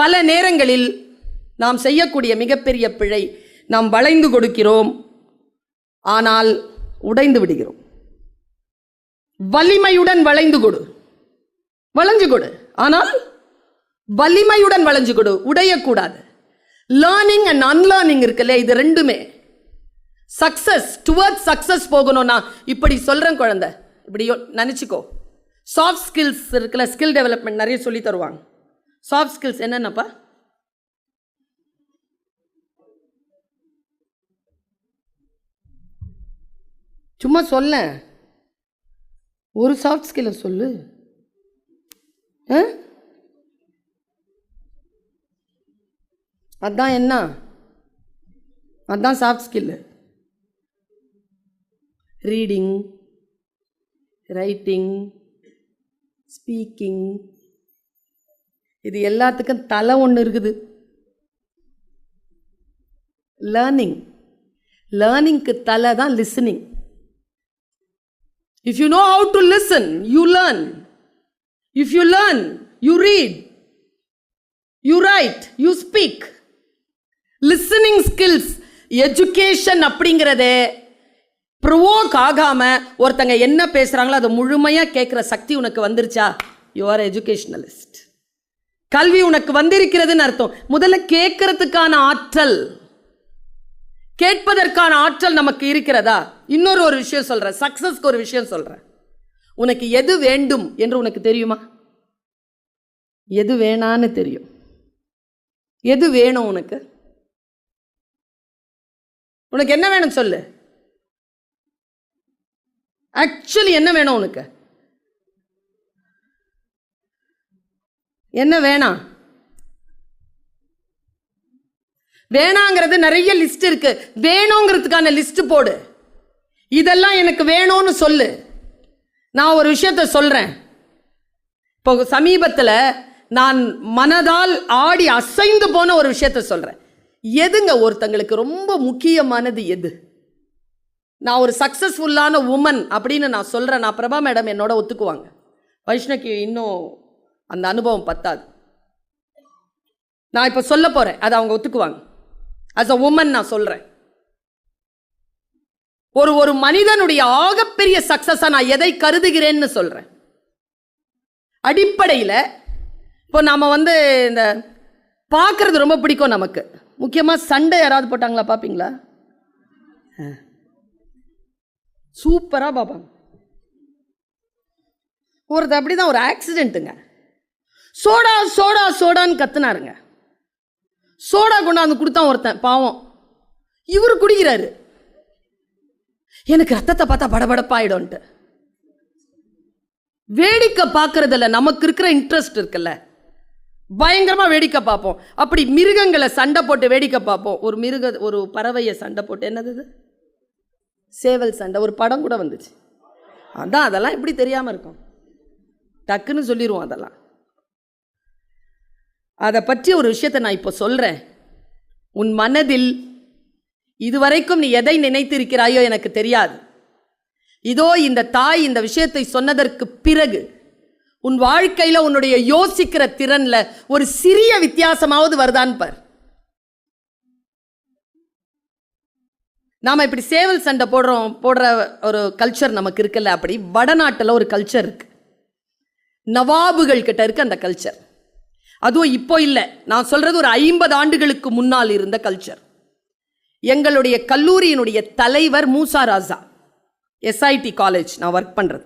பல நேரங்களில் நாம் செய்யக்கூடிய மிகப்பெரிய பிழை நாம் வளைந்து கொடுக்கிறோம் ஆனால் உடைந்து விடுகிறோம். வலிமையுடன் வளைந்து கொடு. வளைஞ்சு கொடு. ஆனால் வலிமையுடன் வளைஞ்சு கொடு. உடையக்கூடாது. லேர்னிங் அண்ட் அன்லேர்னிங் இருக்குல்ல இது ரெண்டுமே. சக்சஸ் டுவர்ட்ஸ் சக்சஸ் போகணும்னா இப்படி சொல்கிறேன் குழந்தை. இப்படி நினச்சிக்கோ. சாஃப்ட் ஸ்கில்ஸ் இருக்குல்ல ஸ்கில் டெவலப்மெண்ட் நிறைய சொல்லி தருவாங்க. சாஃப்ட் ஸ்கில்ஸ் என்னென்னப்பா? சும்மா சொல்ல. ஒரு சாஃப்ட் ஸ்கில்லை சொல்லு. ஆ? அதான் என்ன? அதான் soft skill reading writing speaking இது எல்லாத்துக்கும் தலை ஒன்று இருக்குது. லேர்னிங் லேர்னிங்க்கு தலை தான் listening if you know how to listen you learn if you learn you read you right you speak listening skills education அப்படிங்கிறதே ப்ரொவோக் ஆகாம ஒருத்தங்க என்ன பேசுறாங்களோ அதை முழுமையாக கேட்குற சக்தி உனக்கு வந்துருச்சா? யூ ஆர் எஜுகேஷனலிஸ்ட் கல்வி உனக்கு வந்திருக்கிறதுன்னு அர்த்தம். முதல்ல கேட்கறதுக்கான ஆற்றல். கேட்பதற்கான ஆற்றல் நமக்கு இருக்கிறதா? இன்னொரு ஒரு விஷயம் சொல்றேன். சக்சஸ்க்கு ஒரு விஷயம் சொல்றேன். உனக்கு எது வேண்டும் என்று உனக்கு தெரியுமா? எது வேணான்னு தெரியும். எது வேணும் உனக்கு? உனக்கு என்ன வேணும் சொல்லு? ஆக்சுவலி என்ன வேணும் உனக்கு? என்ன வேணாம் வேணாங்கிறது நிறைய லிஸ்ட் இருக்கு. வேணுங்கிறதுக்கான லிஸ்ட் போடு. இதெல்லாம் எனக்கு வேணும்னு சொல்லு. நான் ஒரு விஷயத்த சொல்றேன். இப்போ சமீபத்தில் நான் மனதால் ஆடி அசைந்து போன ஒரு விஷயத்த சொல்றேன். எதுங்க ஒருத்தங்களுக்கு ரொம்ப முக்கியமானது எது? நான் ஒரு சக்ஸஸ்ஃபுல்லான உமன் அப்படின்னு நான் சொல்கிறேன் நான் பிரபா மேடம் என்னோட ஒத்துக்குவாங்க. வைஷ்ணக்கு இன்னும் அந்த அனுபவம் பத்தாது. நான் இப்போ சொல்ல போகிறேன் அதை அவங்க ஒத்துக்குவாங்க. அஸ் அ உமன் நான் சொல்கிறேன் ஒரு ஒரு மனிதனுடைய ஆகப்பெரிய சக்ஸஸாக நான் எதை கருதுகிறேன்னு சொல்கிறேன் அடிப்படையில் இப்போ நாம் வந்து இந்த பார்க்குறது ரொம்ப பிடிக்கும் நமக்கு. முக்கியமாக சண்டை யாராவது போட்டாங்களா பார்ப்பீங்களா சூப்பராக பார்ப்பாங்க. ஒருத்தர் அப்படி தான் ஒரு ஆக்சிடென்ட்டுங்க சோடா சோடா சோடான்னு கத்துனாருங்க. சோடா கொண்டாந்து கொடுத்தான் ஒருத்தன் பாவம். இவர் குடிக்கிறாரு. எனக்கு ரத்தத்தை பார்த்தா படபடப்பாயிடும்ன்ட்டு வேடிக்கை பார்க்கறதில்ல நமக்கு இருக்கிற இன்ட்ரெஸ்ட் இருக்குல்ல. பயங்கரமா வேடிக்கை பார்ப்போம். அப்படி மிருகங்களை சண்டை போட்டு வேடிக்கை பார்ப்போம். ஒரு மிருக ஒரு பறவையை சண்டை போட்டு என்னது சேவல் சண்டை ஒரு படம் கூட வந்துச்சு. அதான் அதெல்லாம் எப்படி தெரியாம இருக்கும். டக்குன்னு சொல்லிடுவோம் அதெல்லாம். அதை பற்றி ஒரு விஷயத்தை நான் இப்போ சொல்கிறேன் உன் மனதில் இதுவரைக்கும் நீ எதை நினைத்திருக்கிறாயோ எனக்கு தெரியாது. இதோ இந்த தாய் இந்த விஷயத்தை சொன்னதற்கு பிறகு உன் வாழ்க்கையில் உன்னுடைய யோசிக்கிற திறனில் ஒரு சிறிய வித்தியாசமாவது வருதான் பார். நாம் இப்படி சேவல் சண்டை போடுறோம் போடுற ஒரு கல்ச்சர் நமக்கு இருக்குல்ல அப்படி வடநாட்டில் ஒரு கல்ச்சர் இருக்கு. நவாபுகள் கிட்ட இருக்கு அந்த கல்ச்சர் அதுவும் இப்போ இல்லை. நான் சொல்கிறது ஒரு ஐம்பது ஆண்டுகளுக்கு முன்னால் இருந்த கல்ச்சர் எங்களுடைய கல்லூரியினுடைய தலைவர் மூசா ராசா எஸ்ஐடி காலேஜ் நான் ஒர்க் பண்ணுறது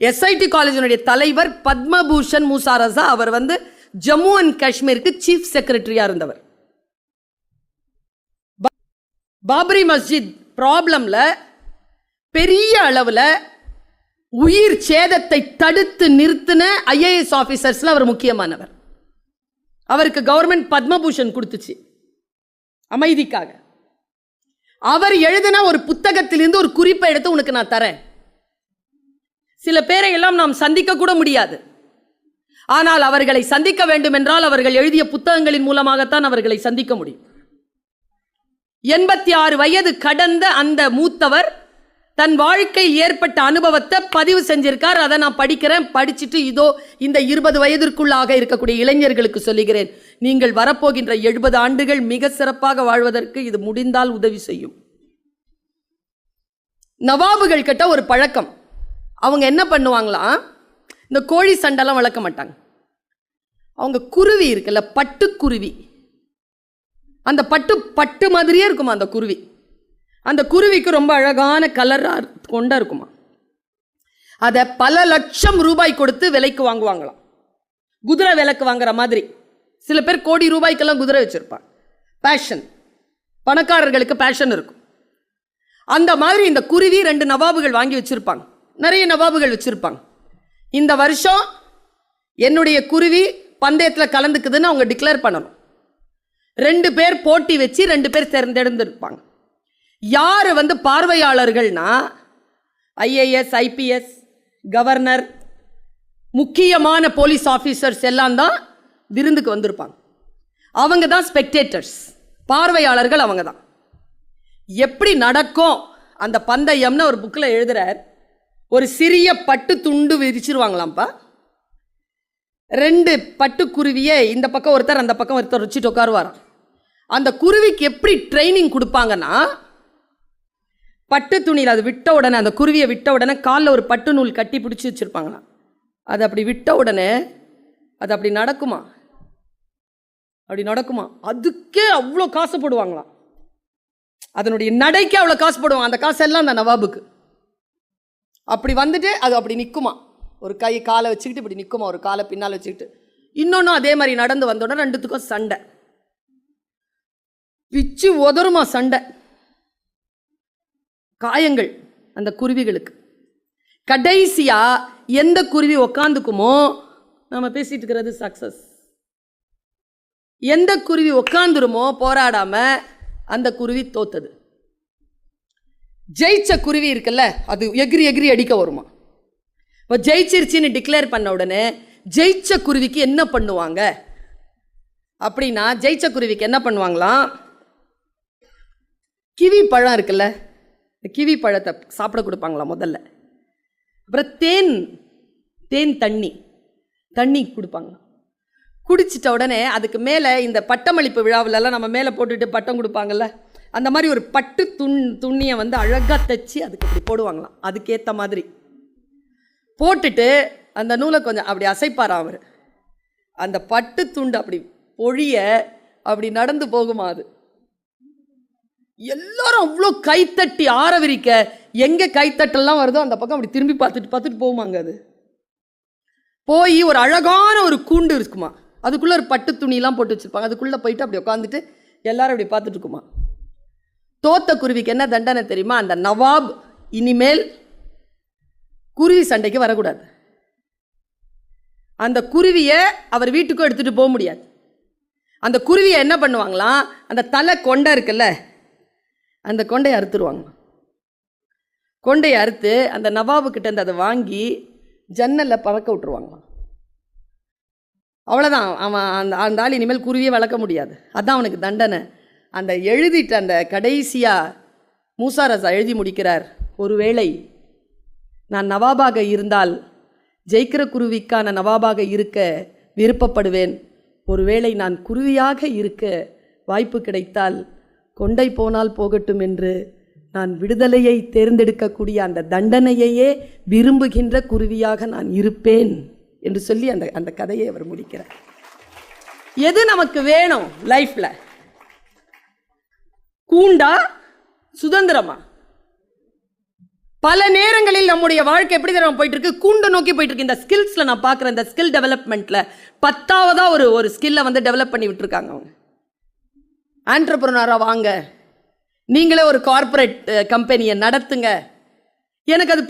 எஸ்ஐடி காலேஜினுடைய தலைவர் பத்மபூஷன் மூசா ராசா அவர் வந்து ஜம்மு அண்ட் காஷ்மீருக்கு சீஃப் செக்ரட்டரியாக இருந்தவர். பா- பாபரி மஸ்ஜித் ப்ராப்ளமில் பெரிய அளவில் உயிர் சேதத்தை தடுத்து நிறுத்தின ஐஏஎஸ் ஆஃபீஸர்ஸில் அவர் முக்கியமானவர். அவருக்கு கவர்மெண்ட் பத்மபூஷன் கொடுத்துச்சு. அமைதிக்காக. அவர் எழுதின ஒரு புத்தகத்திலிருந்து ஒரு குறிப்பை எடுத்து உனக்கு நான் தரேன். சில பேரை எல்லாம் நாம் சந்திக்க கூட முடியாது. ஆனால் அவர்களை சந்திக்க வேண்டும் என்றால் அவர்கள் எழுதிய புத்தகங்களின் மூலமாகத்தான் அவர்களை சந்திக்க முடியும். எண்பத்தி ஆறு வயது கடந்த அந்த மூத்தவர் தன் வாழ்க்கை ஏற்பட்ட அனுபவத்தை பதிவு செஞ்சிருக்கார். அதை நான் படிக்கிறேன். படிச்சுட்டு இதோ இந்த இருபது வயதிற்குள்ளாக இருக்கக்கூடிய இளைஞர்களுக்கு சொல்லுகிறேன். நீங்கள் வரப்போகின்ற எழுபது ஆண்டுகள் மிக சிறப்பாக வாழ்வதற்கு இது முடிந்தால் உதவி செய்யும். நவாபுகள் கிட்ட ஒரு பழக்கம். அவங்க என்ன பண்ணுவாங்களாம் இந்த கோழி சண்டைலாம் வளர்க்க மாட்டாங்க. அவங்க குருவி இருக்குல்ல பட்டுக்குருவி. அந்த பட்டு பட்டு மாதிரியே இருக்குமா அந்த குருவி? அந்த குருவிக்கு ரொம்ப அழகான கலராக கொண்டா இருக்குமா? அதை பல லட்சம் ரூபாய் கொடுத்து விலைக்கு வாங்குவாங்களாம். குதிரை விலைக்கு வாங்குற மாதிரி. சில பேர் கோடி ரூபாய்க்கெல்லாம் குதிரை வச்சுருப்பாங்க. பேஷன் பணக்காரர்களுக்கு பேஷன் இருக்கும். அந்த மாதிரி இந்த குருவி ரெண்டு நவாபுகள் வாங்கி வச்சுருப்பாங்க. நிறைய நவாபுகள் வச்சுருப்பாங்க. இந்த வருஷம் என்னுடைய குருவி பந்தயத்தில் கலந்துக்குதுன்னு அவங்க டிக்ளேர் பண்ணணும். ரெண்டு பேர் போட்டி வச்சு ரெண்டு பேர் தேர்ந்தெடுந்திருப்பாங்க யார் வந்து பார்வையாளர்கள்னா ஐஏஎஸ் ஐபிஎஸ் கவர்னர் முக்கியமான போலீஸ் ஆஃபீஸர்ஸ் எல்லாம் தான் விருந்துக்கு வந்திருப்பாங்க. அவங்க தான் ஸ்பெக்டேட்டர்ஸ் பார்வையாளர்கள் அவங்க தான். எப்படி நடக்கும்? அந்த பந்தயம்னு ஒரு புக்கில் எழுதுறார். ஒரு சிறிய பட்டு துண்டு விரிச்சிருவாங்களாம்ப்பா. ரெண்டு பட்டுக்குருவியை இந்த பக்கம் ஒருத்தர் அந்த பக்கம் ஒருத்தர் வச்சுட்டு உட்காருவாராம். அந்த குருவிக்கு எப்படி ட்ரைனிங் கொடுப்பாங்கன்னா பட்டு துணியில் அது விட்ட உடனே அந்த குருவியை விட்ட உடனே காலில் ஒரு பட்டு நூல் கட்டி பிடிச்சி வச்சுருப்பாங்களாம். அது அப்படி விட்ட உடனே அது அப்படி நடக்குமா? அப்படி நடக்குமா? அதுக்கே அவ்வளோ காசு போடுவாங்களாம். அதனுடைய நடைக்கு அவ்வளோ காசு போடுவாங்க. அந்த காசு எல்லாம் அந்த நவாபுக்கு. அப்படி வந்துட்டு அது அப்படி நிற்குமா ஒரு கை காலை வச்சுக்கிட்டு இப்படி நிற்குமா ஒரு காலை பின்னால் வச்சுக்கிட்டு. இன்னொன்றும் அதே மாதிரி நடந்து வந்தோடனே ரெண்டுத்துக்கும் சண்டை. பிச்சு உதறுமா சண்டை. காயங்கள் அந்த குருவிகளுக்கு. கடைசியாக எந்த குருவி உக்காந்துக்குமோ நம்ம பேசிட்டு இருக்கிறது சக்சஸ் எந்த குருவி உக்காந்துருமோ போராடாம அந்த குருவி தோத்தது. ஜெயிச்ச குருவி இருக்குல்ல அது எகிரி எகிரி அடிக்க வருமா? இப்போ ஜெயிச்சிருச்சின்னு டிக்ளேர் பண்ண உடனே ஜெயிச்ச குருவிக்கு என்ன பண்ணுவாங்க? அப்படின்னா ஜெயிச்ச குருவிக்கு என்ன பண்ணுவாங்களாம்? கிவி பழம் இருக்குல்ல இந்த கிவி பழத்தை சாப்பிட கொடுப்பாங்களா முதல்ல? அப்புறம் தேன் தேன் தண்ணி தண்ணி கொடுப்பாங்க. குடிச்சிட்ட உடனே அதுக்கு மேலே இந்த பட்டமளிப்பு விழாவிலலாம் நம்ம மேலே போட்டுட்டு பட்டம் கொடுப்பாங்கல்ல அந்த மாதிரி ஒரு பட்டு துண் துணியை வந்து அழகாக தைச்சி அதுக்கு இப்படி போடுவாங்களாம். அதுக்கேற்ற மாதிரி. போட்டுட்டு அந்த நூலை கொஞ்சம் அப்படி அசைப்பாராம் அவர். அந்த பட்டு துண்டு அப்படி பொழிய அப்படி நடந்து போகுமா அது. எல்லாரும் அவ்வளோ கைத்தட்டி ஆரவிரிக்க எங்கே கைத்தட்டெல்லாம் வருதோ அந்த பக்கம் அப்படி திரும்பி பார்த்துட்டு பார்த்துட்டு போகுமாங்க அது. போய் ஒரு அழகான ஒரு கூண்டு இருக்குமா. அதுக்குள்ளே ஒரு பட்டு துணியெல்லாம் போட்டு வச்சுருப்பாங்க. அதுக்குள்ளே போயிட்டு அப்படி உட்காந்துட்டு எல்லாரும் அப்படி பார்த்துட்டு இருக்குமா. தோத்த குருவிக்கு என்ன தண்டனை தெரியுமா? அந்த நவாப் இனிமேல் குருவி சண்டைக்கு வரக்கூடாது. அந்த குருவியை அவர் வீட்டுக்கும் எடுத்துகிட்டு போக முடியாது. அந்த குருவியை என்ன பண்ணுவாங்களாம்? அந்த தலை கொண்டை இருக்குல்ல அந்த கொண்டையை அறுத்துருவாங்க. கொண்டையை அறுத்து அந்த நவாபுக்கிட்ட அதை வாங்கி ஜன்னலில் பறக்க விட்டுருவாங்களாம் அவ்வளோதான் அவன் அந்த அந்த ஆள் இனிமேல் குருவியே வளர்க்க முடியாது. அதான் அவனுக்கு தண்டனை. அந்த எழுதிட்டு அந்த கடைசியாக மூசாரசா எழுதி முடிக்கிறார் ஒருவேளை நான் நவாபாக இருந்தால் ஜெயிக்கிற குருவிக்கான நவாபாக இருக்க விருப்பப்படுவேன். ஒருவேளை நான் குருவியாக இருக்க வாய்ப்பு கிடைத்தால் கொண்டை போனால் போகட்டும் என்று நான் விடுதலையை தேர்ந்தெடுக்கக்கூடிய அந்த தண்டனையையே விரும்புகின்ற குருவியாக நான் இருப்பேன் என்று சொல்லி அந்த அந்த கதையை அவர் முடிக்கிறார். எது நமக்கு வேணும் லைஃப்பில் கூண்டா? சுதந்திரமா? பல நேரங்களில் நம்முடைய வாழ்க்கை எப்படி தரம் போயிட்டு இருக்கு கூண்டை நோக்கி போயிட்டு இருக்கு இந்த ஸ்கில்ஸ்ல நான் பார்க்குறேன். இந்த ஸ்கில் டெவலப்மெண்ட்ல பத்தாவதா ஒரு ஒரு ஸ்கில்லை வந்து டெவலப் பண்ணி விட்டுருக்காங்க அவங்க. ஆண்டர்பிரனராக வாங்க. நீங்களே ஒரு கார்ப்பரேட் கம்பெனியை நடத்துங்க. எனக்கு அது